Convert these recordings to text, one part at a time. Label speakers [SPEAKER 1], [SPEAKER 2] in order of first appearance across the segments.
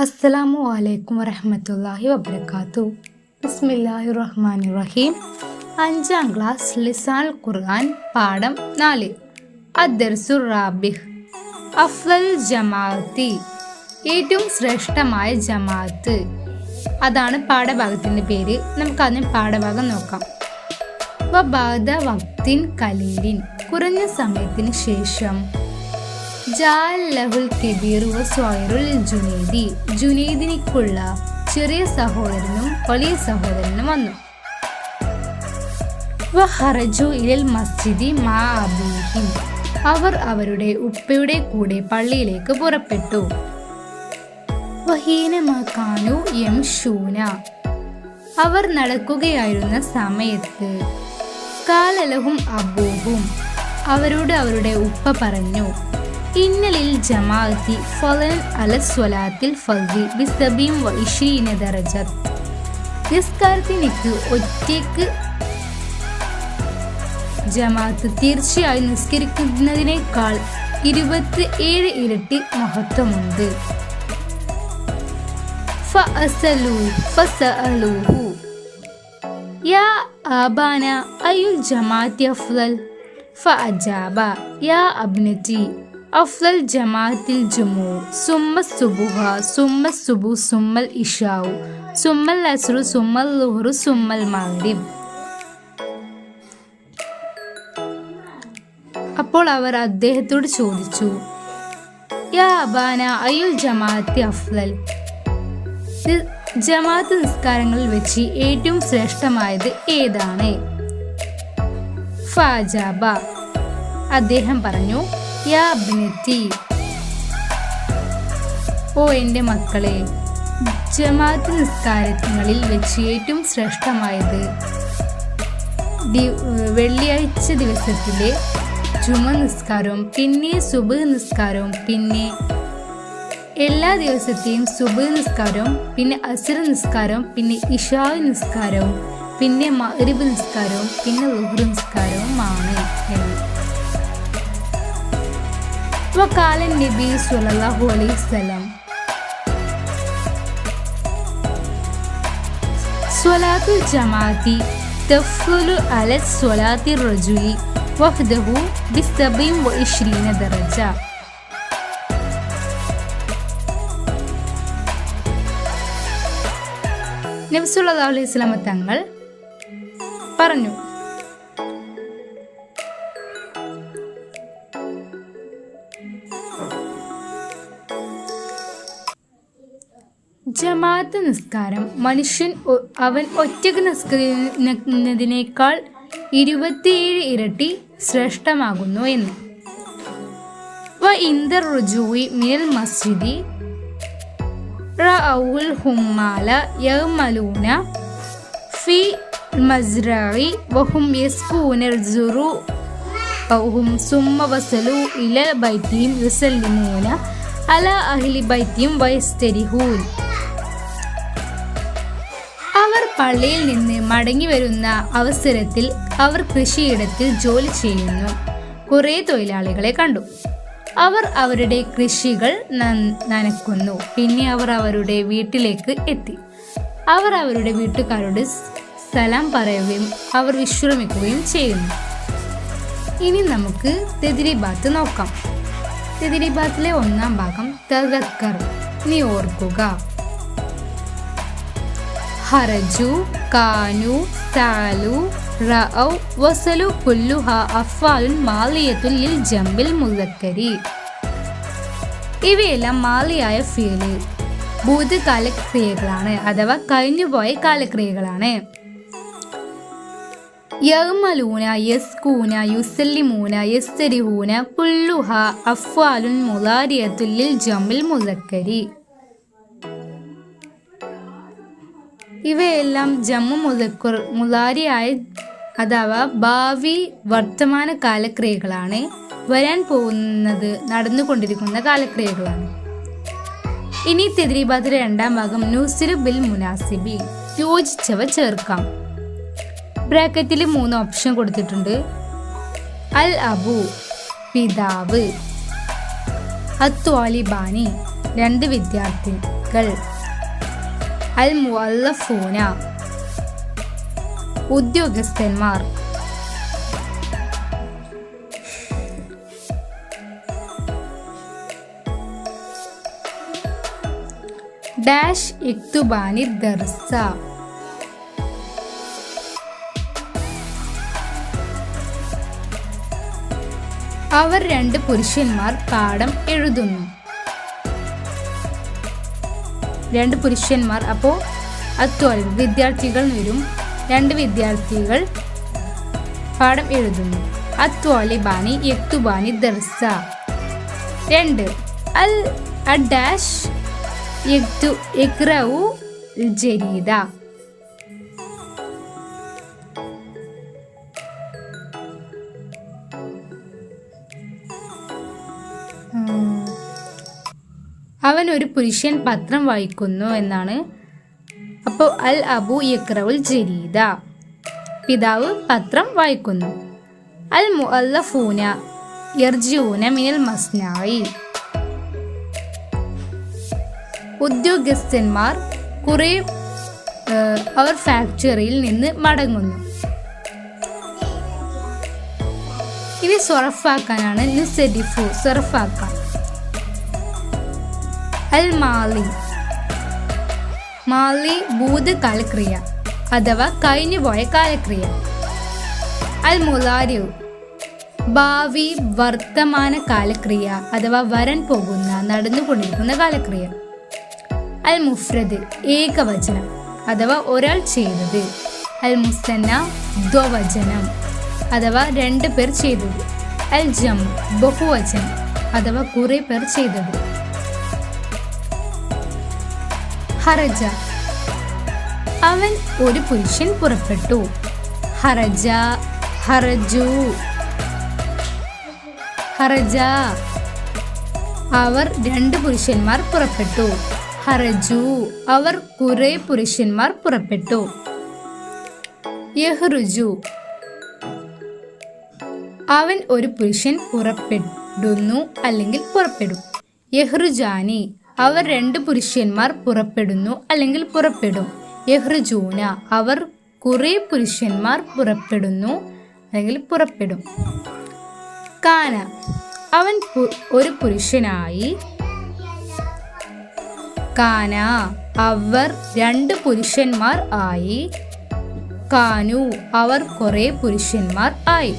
[SPEAKER 1] അസ്സലാമു അലൈക്കും വറഹമത്തല്ലാഹി വബർക്കാത്തു ബിസ്മില്ലാഹി റഹ്മാൻ റഹീം അഞ്ചാം ക്ലാസ് ലിസാൻ ഖുർആൻ പാഠം നാല്. അദ്ദർസുർ റാബിഹ്. അഫ്ലൽ ജമാഅത്തി. ഏറ്റവും ശ്രേഷ്ഠമായ ജമാഅത്ത്. അതാണ് പാഠഭാഗത്തിന്റെ പേര്. നമുക്ക് അതിന് പാഠഭാഗം നോക്കാം. വബാദ വക്തിൻ കലീലിൻ. കുറഞ്ഞ സമയത്തിന് ശേഷം. ജാൽ ലഹുൽ കബീർ വസ്വായറുൽ ജുനൈദി ജുനൈദിനിക്കുള്ള ചെറിയ സഹോദരനും വലിയ സഹോദരനും വന്നു. വഹറജു ഇലൽ മസ്ജിദി മാ അബീഹിം. അവർ അവരുടെ ഉപ്പയുടെ കൂടെ പള്ളിയിലേക്ക് പുറപ്പെട്ടു. വഹീനമാക്കാനു യം ഷൂന അവർ നടക്കുകയായിരുന്ന സമയത്ത് കാലലഹും അബൂഹും അവരോട് അവരുടെ ഉപ്പ പറഞ്ഞു ഇന്നലിൽ ജമാഅത്തി ഫലൻ അല സ്വലാത്തിൽ ഫൽദി ബിസബീം വൈഷീന ദറജ നിസ്കാരത്തിനിക്ക് ഒറ്റയ്ക്ക് ജമാഅത്ത് തീർച്ചയായും നിസ്കരിക്കുന്നതിനേക്കാൾ ഇരുപത്തി ഏഴ് ഇരട്ടി മഹത്വമുണ്ട്. യാ ആബാന അയുൽ ജമാഅത്തി അഫ്ലൽ ഫഅജാബ യാ അബ്നതി അഫ്ലൽ ജമാഅത്തിൽ ജുമു. സുമ്മ സുബുഹ സുമ്മ സുബു സുമ്മൽ ഇഷാവു സുമ്മൽ അസ്റു സുമ്മൽ ലുഹ്റു സുമ്മൽ മഗ്രിബ്. അപ്പോൾ അവർ അദ്ദേഹത്തോട് ചോദിച്ചു യാ അബാന അയുൽ ജമാഅത്തി അഫ്ലൽ? ജമാഅത്ത് നിസ്കാരങ്ങളിൽ വെച്ച് ഏറ്റവും ശ്രേഷ്ഠമായത് ഏതാണ്? ഫാജാബ അദ്ദേഹം പറഞ്ഞു ഓ എന്റെ മക്കളെ ജമാഅത്ത് നിസ്കാരങ്ങളിൽ വെച്ച് ഏറ്റവും ശ്രേഷ്ഠമായത് വെള്ളിയാഴ്ച ദിവസത്തിലെ ജുമ നിസ്കാരവും പിന്നെ സുബ് നിസ്കാരവും പിന്നെ എല്ലാ ദിവസത്തെയും സുബ് നിസ്കാരവും പിന്നെ അസുര നിസ്കാരവും പിന്നെ ഇഷാവ് നിസ്കാരവും പിന്നെ മഗ്രിബ് നിസ്കാരവും പിന്നെ ലുഹ്റ് നിസ്കാരവുമാണ്. എന്ന് വക്കാലൻ നബി സ്വല്ലല്ലാഹു അലൈഹി വസല്ലം സ്വലാത്തുൽ ജമാഅത്തി തഫ്ലുലു അല സ്വലാത്തി റജുലി വഹ്ദഹു ബിസബീം വഇശ്രീന ദറജ നബ്സുല്ലാ അലൈഹി തങ്ങൾ പറഞ്ഞു ജമാഅത്ത് നിസ്കാരം. മനുഷ്യൻ അവൻ ഒറ്റയ്ക്ക് നിസ്കരിക്കുന്നതിനേക്കാൾ ഇരുപത്തിയേഴ് ഇരട്ടി ശ്രേഷ്ഠമാകുന്നു എന്ന്. വ ഇന്ദർ റുജൂയി മിനൽ മസ്ജിദി. റൗൽ ഹുമാല യൗമലൂന ഫി മസ്രായി വഹും യസ്കൂനർ ജുറു വഹും സുമ്മ വസലു ഇല ബൈത്തിയും യുസല്ലിമൂന അല അഹ്ലി ബൈത്തിയും വയസ്തരിഹൂൻ. അവർ പള്ളിയിൽ നിന്ന് മടങ്ങി വരുന്ന അവസരത്തിൽ അവർ കൃഷിയിടത്തിൽ ജോലി ചെയ്യുന്നു. കുറേ തൊഴിലാളികളെ കണ്ടു. അവർ അവരുടെ കൃഷികൾ നനക്കുന്നു. പിന്നെ അവർ അവരുടെ വീട്ടിലേക്ക് എത്തി. അവർ അവരുടെ വീട്ടുകാരോട് സലാം പറയുകയും അവർ വിശ്രമിക്കുകയും ചെയ്യുന്നു. ഇനി നമുക്ക് തെതിരിബാത്ത് നോക്കാം. തെതിരിബാത്തിലെ ഒന്നാം ഭാഗം തകർക്കർ. നീ ഓർക്കുക. ഹറജു കാനു താലു റഔ വസലു കുല്ലുഹ അഫാലുൻ മാലിയത്തുൽ ലിൽ ജംബിൽ മുസക്കരി ഇവയെല്ലാം മാലിയായ ഫീൽ ഭൂതകാല ക്രിയകളാണ് അഥവാ കഴിഞ്ഞുപോയ കാലക്രിയകളാണ്. യഅ്മലൂന യസ്കൂന യുസല്ലിമൂന യസ്തരിഹൂന കുല്ലുഹ അഫ്വാലുൻ മുലാരിയത്തുൽ ലിൽ ജംബിൽ മുസക്കരി ഇവയെല്ലാം ജമ്മു മുതക്കുർ മുലാരിയായ അഥവാ ഭാവി വർത്തമാന കാലക്രിയകളാണ് വരാൻ പോകുന്നത് നടന്നുകൊണ്ടിരിക്കുന്ന കാലക്രിയകളാണ്. ഇനി തെദ്രീബാദിലെ രണ്ടാം ഭാഗം ന്യൂസിലു ബിൽ മുനാസിബി യോജിച്ചവ ചേർക്കാം. ബ്രാക്കറ്റിൽ മൂന്ന് ഓപ്ഷൻ കൊടുത്തിട്ടുണ്ട്. അൽ അബു പിതാവ്. അത്വാലിബാനി രണ്ട് വിദ്യാർത്ഥികൾ. അൽ മുഅല്ലഫൂന ഉദ്യോഗസ്ഥന്മാർ. ഡാഷ് ഇക്തുബാനി ദർസ. അവർ രണ്ട് പുരുഷന്മാർ പാഠം എഴുതുന്നു. രണ്ട് പുരുഷന്മാർ. അപ്പോൾ അത്വൽ വിദ്യാർത്ഥികൾ വരും. രണ്ട് വിദ്യാർത്ഥികൾ പാഠം എഴുതുന്നു. അത്വാലിബാനി യക്തുബാനി ദർസ. രണ്ട്. അൽ അഡാഷ് യക്തു എക്രൗ ജരീദ. അവൻ ഒരു പുരുഷൻ പത്രം വായിക്കുന്നു എന്നാണ്. അപ്പോൾ അൽ അബു യക്രവുൽ ജരീദ. പിതാവ് പത്രം വായിക്കുന്നു. അൽ മുഅല്ലഫൂന യർജൂന മിനൽ മസ്നായി ഉദ്യോഗസ്ഥന്മാർ കുറെ അവർ ഫാക്ടറിയിൽ നിന്ന് മടങ്ങുന്നു. ഇനി സൊറഫാക്കാനാണ് നിസരിഫു സൊറഫാക്കാൻ അൽ മാലി. മാലി ഭൂതകാലക്രിയ അഥവാ കഴിഞ്ഞുപോയ കാലക്രിയ. അൽ മുലാരിയു ഭാവി വർത്തമാന കാലക്രിയ അഥവാ വരൻ പോകുന്ന നടന്നുകൊണ്ടിരിക്കുന്ന കാലക്രിയ. അൽ മുഫ്രദ് ഏകവചനം അഥവാ ഒരാൾ ചെയ്തത്. അൽ ദ്വവചനം അഥവാ രണ്ട് പേർ ചെയ്തത്. അൽ ജം ബഹുവചനം അഥവാ കുറെ പേർ ചെയ്തത്. ഹറജ. അവൻ ഒരു പുരുഷൻ പുറപ്പെട്ടു. ഹറജ ഹറജു. ഹറജ. അവർ രണ്ട് പുരുഷന്മാർ പുറപ്പെട്ടു. ഹറജു അവർ കുറെ പുരുഷന്മാർ പുറപ്പെട്ടു. യഹ്റുജു. അവൻ ഒരു പുരുഷൻ പുറപ്പെടുന്നു അല്ലെങ്കിൽ പുറപ്പെടും. യഹ്റുജാനി. അവർ രണ്ട് പുരുഷന്മാർ പുറപ്പെടുന്നു അല്ലെങ്കിൽ പുറപ്പെടും. യഹ്റജൂന അവർ കുറേ പുരുഷന്മാർ പുറപ്പെടുന്നു അല്ലെങ്കിൽ പുറപ്പെടും. കാന അവൻ ഒരു പുരുഷനായി. കാന അവർ രണ്ട് പുരുഷന്മാർ ആയി. കാനു അവർ കുറെ പുരുഷന്മാർ ആയി.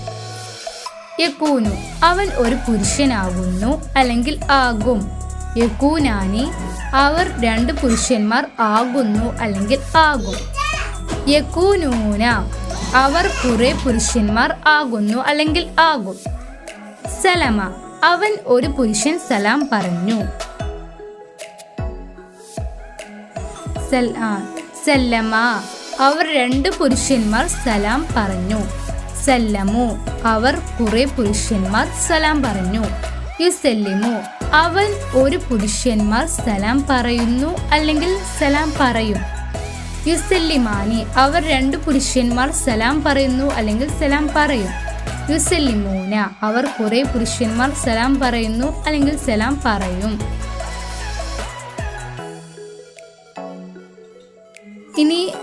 [SPEAKER 1] യക്കൂനു അവൻ ഒരു പുരുഷനാകുന്നു അല്ലെങ്കിൽ ആകും. യക്കൂനാനി അവർ രണ്ട് പുരുഷന്മാർ ആകുന്നു അല്ലെങ്കിൽ ആകും. യക്കൂനൂന അവർ കുറെ പുരുഷന്മാർ ആകുന്നു അല്ലെങ്കിൽ ആകും. സലമ അവൻ ഒരു പുരുഷൻ സലാം പറഞ്ഞു. സല്ലമ അവർ രണ്ട് പുരുഷന്മാർ സലാം പറഞ്ഞു. സല്ലമു അവർ കുറെ പുരുഷന്മാർ സലാം പറഞ്ഞു. യുസല്ലിമു അവൻ ഒരു പുരുഷന്മാർ സലാം പറയുന്നു അല്ലെങ്കിൽ സലാം പറയും. യുസല്ലിമാനി അവർ രണ്ട് പുരുഷന്മാർ സലാം പറയുന്നു അല്ലെങ്കിൽ സലാം പറയും. യുസല്ലിമൂന അവർ കുറെ പുരുഷന്മാർ സലാം പറയുന്നു അല്ലെങ്കിൽ സലാം പറയും. ഇനി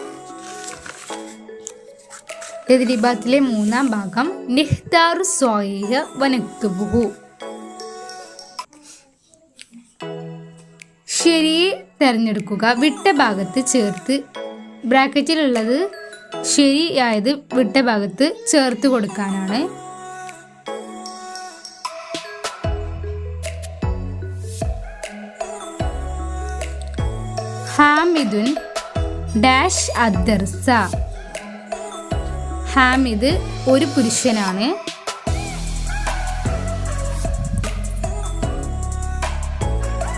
[SPEAKER 1] തെദ്രിബാത്തിലെ മൂന്നാം ഭാഗം നിഹ്താറു സ്വായിഹ വനക്തുബുഹു ശരിയെ തിരഞ്ഞെടുക്കുക. വിട്ട ഭാഗത്ത് ചേർത്ത് ബ്രാക്കറ്റിലുള്ളത് ശരിയായത് വിട്ട ഭാഗത്ത് ചേർത്ത് കൊടുക്കാനാണ്. ഹാമിദുൻ ഡാഷ് അദർസ. ഹാമിദ് ഒരു പുരുഷനാണ്.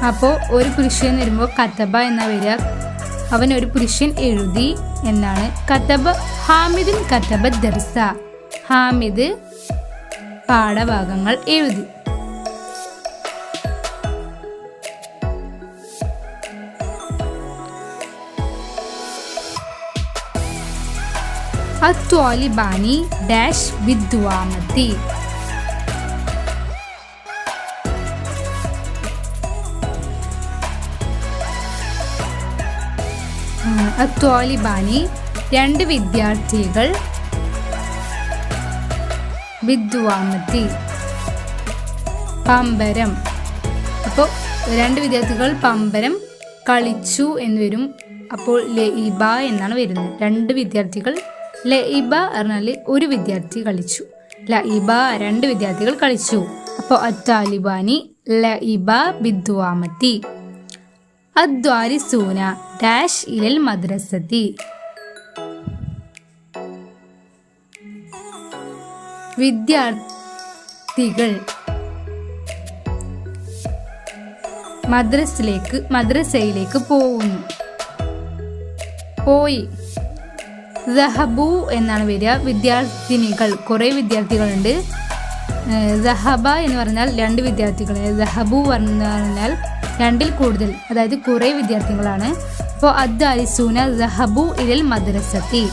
[SPEAKER 1] അപ്പോൾ ഒരു പുരുഷൻ വരുമ്പോൾ കത്തബ എന്ന വരിക? അവൻ ഒരു പുരുഷൻ എഴുതി എന്നാണ് കത്തബ ഹാമിദിൻ കത്തബ ദർസ. ഹാമിദ് പാഠഭാഗങ്ങൾ എഴുതി. അത്വാലിബാനി ഡാഷ് വിദ്വാമത്തി. അത്വാലിബാനി രണ്ട് വിദ്യാർത്ഥികൾ. വിദ്വാമത്തി. പമ്പരം. അപ്പോൾ രണ്ട് വിദ്യാർത്ഥികൾ പമ്പരം കളിച്ചു എന്ന് വരും. അപ്പോൾ ലഇബ എന്നാണ് വരുന്നത്. രണ്ട് വിദ്യാർത്ഥികൾ. ലഇബ പറഞ്ഞാൽ ഒരു വിദ്യാർത്ഥി കളിച്ചു. ലഇബ രണ്ട് വിദ്യാർത്ഥികൾ കളിച്ചു. അപ്പോൾ അത്താലിബാനി ലഇബ ബിദ്വാമത്തി അദ്വാരിസൂന ഡാഷ് ഇലൽ മദ്രസത്തി വിദ്യാർത്ഥികൾ മദ്രസിലേക്ക് മദ്രസയിലേക്ക് പോകുന്നു. പോയി. ദഹബു എന്നാണ് വരിക. വിദ്യാർത്ഥിനികൾ കുറേ വിദ്യാർത്ഥികളുണ്ട്. ദഹബ എന്ന് പറഞ്ഞാൽ രണ്ട് വിദ്യാർത്ഥികൾ ദഹബു എന്ന് പറഞ്ഞാൽ രണ്ടിൽ കൂടുതൽ അതായത് കുറേ വിദ്യാർത്ഥികളാണ്. അപ്പോൾ അത് അരിസൂന ദഹബു ഇരൽ മദ്രസത്തി.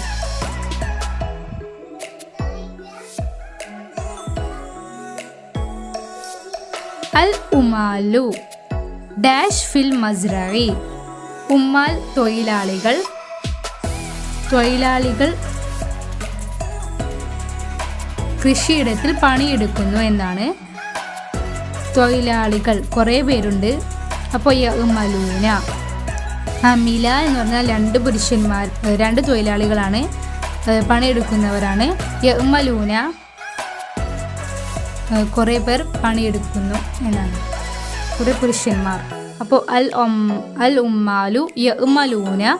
[SPEAKER 1] അൽ ഉമാലു ഡാഷ് ഫിൽ മസ്രഇ ഉമ്മാൽ തൊഴിലാളികൾ തൊഴിലാളികൾ കൃഷിയിടത്തിൽ പണിയെടുക്കുന്നു എന്നാണ്. തൊഴിലാളികൾ കുറേ പേരുണ്ട്. അപ്പോൾ യമലൂന അമില എന്ന് പറഞ്ഞാൽ രണ്ട് പുരുഷന്മാർ രണ്ട് തൊഴിലാളികളാണ് പണിയെടുക്കുന്നവരാണ്. യമലൂന കുറേ പേർ പണിയെടുക്കുന്നു എന്നാണ്. കുറേ പുരുഷന്മാർ. അപ്പോൾ അൽ ഒം അൽ ഉമ്മാലു യമലൂന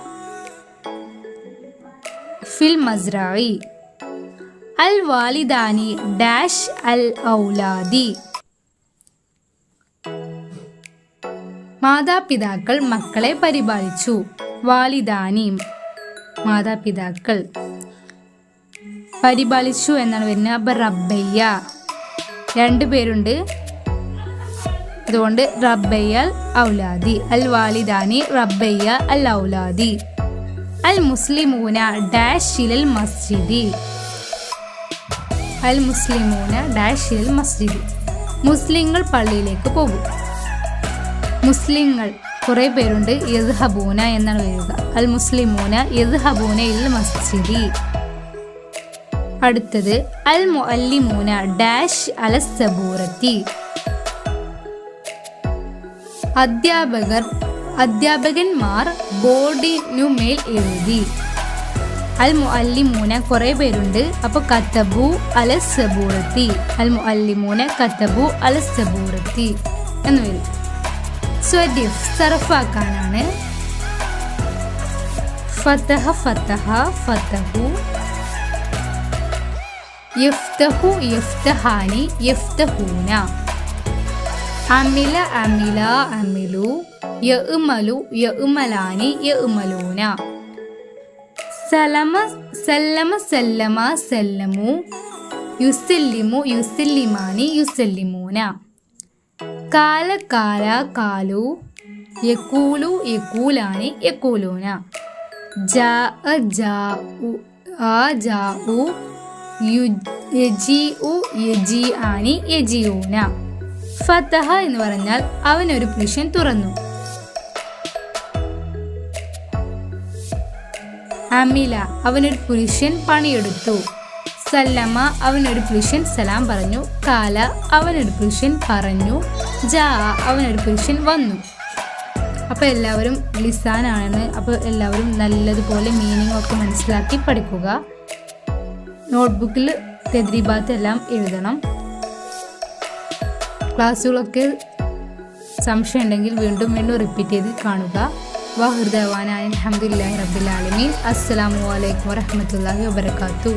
[SPEAKER 1] ഫിൽ മസ്രായി. അൽ വാലിദാനി ഡാഷ് അൽ ഔലാദി. മാതാപിതാക്കൾ മക്കളെ പരിപാലിച്ചു. വാലിദാനി മാതാപിതാക്കൾ പരിപാലിച്ചു എന്നാണ് വരുന്നത്. അപ്പൊ റബ്ബയ്യ. രണ്ടു പേരുണ്ട്. അതുകൊണ്ട് റബ്ബയ്യൽ ഔലാദി. അൽ വാലിദാനി റബ്ബയ്യ അൽ ഔലാദി. അൽ മുസ്ലിമൂന ഡാഷിലൽ മസ്ജിദി. അൽ മുസ്ലിമൂന ഡാഷിലൽ മസ്ജിദി. മുസ്ലിങ്ങൾ പള്ളിയിലേക്ക് പോകും. മുസ്ലിങ്ങൾ. കുറേ പേരുണ്ട്. യദ്ഹബൂന എന്നാണ് വരിക. അൽ മുസ്ലിമൂന യദ്ഹബൂന ഇൽ മസ്ജിദി. അടുത്തത് അൽ മുഅല്ലിമൂന ഡാഷ് അല സബൂറത്തി അധ്യാപകർ അധ്യാപകന്മാർ ബോർഡിനുമേൽ എഴുതി. അൽ മുഅല്ലിമൂന കുറേ പേരുണ്ട്. അപ്പോൾ കത്തബു അല സബൂറത്തി അൽ മുഅല്ലിമൂന കത്തബു അല സബൂറത്തി എന്ന് വരും. സ്വദിഫ് സറഫാക്കാനാണ് ഫതഹ ഫതഹ ഫതഹു. യഫ്തഹു യഫ്തഹാനി യഫ്തഹൂന. അമില അമില അമിലു. യഅ്മലു യഅ്മലാനി യഅ്മലൂന. സലമ സല്ലമ സല്ലമ സല്ലമു. യുസല്ലിമു യുസല്ലിമാനി യുസല്ലിമൂന കാല കാല കാലു യക്കൂലു യക്കൂലാനി യക്കൂലൂന ഫതഹ എന്ന് പറഞ്ഞാൽ അവനൊരു പുരുഷൻ തുറന്നു. അമില അവനൊരു പുരുഷൻ പണിയെടുത്തു. സല്ലമ അവനൊരു പുരുഷൻ സലാം പറഞ്ഞു. കാല അവനൊരു പുരുഷൻ പറഞ്ഞു. ജാ അവനൊരു പുരുഷൻ വന്നു. അപ്പോൾ എല്ലാവരും ലിസാനാണെന്ന് അപ്പോൾ എല്ലാവരും നല്ലതുപോലെ മീനിങ് ഒക്കെ മനസ്സിലാക്കി പഠിക്കുക. നോട്ട്ബുക്കിൽ തെദ്രീബാത്ത് എല്ലാം എഴുതണം. ക്ലാസ്സുകളൊക്കെ സംശയം ഉണ്ടെങ്കിൽ വീണ്ടും വീണ്ടും റിപ്പീറ്റ് ചെയ്ത് കാണുക. വാഹൃദവാനായ റബ്ബിൽ ആലമീൻ. അസ്സാം വലൈക്കും വരഹമത്തല്ലാഹി വാബർക്കാത്തു